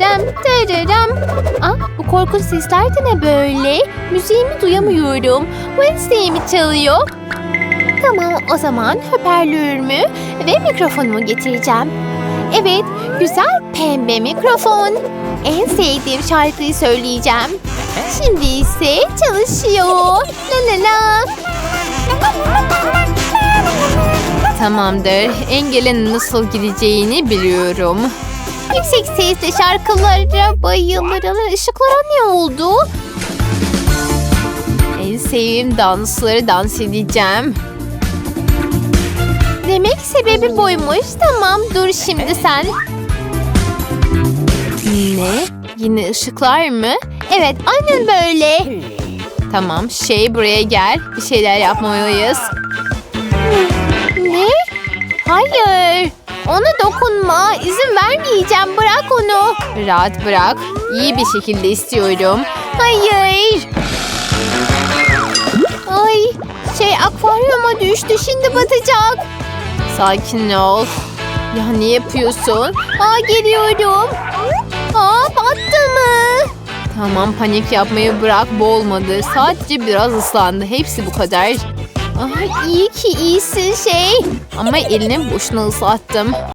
Dırırım, dırırım. Ah, bu korkunç sesler de ne böyle? Müziğimi duyamıyorum. Wednesday mi çalıyor? Tamam, o zaman hoparlörümü ve mikrofonumu getireceğim. Evet, güzel pembe mikrofon. En sevdiğim şarkıyı söyleyeceğim. Şimdi ise çalışıyor. La la la. Tamamdır. Engelin nasıl gideceğini biliyorum. Yüksek sesle şarkılara bayılırım. Işıklara ne oldu? En sevdiğim dansları dans edeceğim. Demek sebebi buymuş. Tamam dur şimdi sen. Ne? Yine ışıklar mı? Evet aynen böyle. Tamam şey buraya gel. Bir şeyler yapmalıyız. Ne? Hayır. Ona dokunma. İzin vermeyeceğim. Bırak onu. Rahat bırak. İyi bir şekilde istiyorum. Hayır. Ay şey akvaryuma düştü. Şimdi batacak. Sakin ol. Ya ne yapıyorsun? Aa geliyorum. Aa battı mı? Tamam panik yapmayı bırak bu olmadı. Sadece biraz ıslandı. Hepsi bu kadar. Ay iyi ki iyisin şey. Ama elini boşuna ıslattım.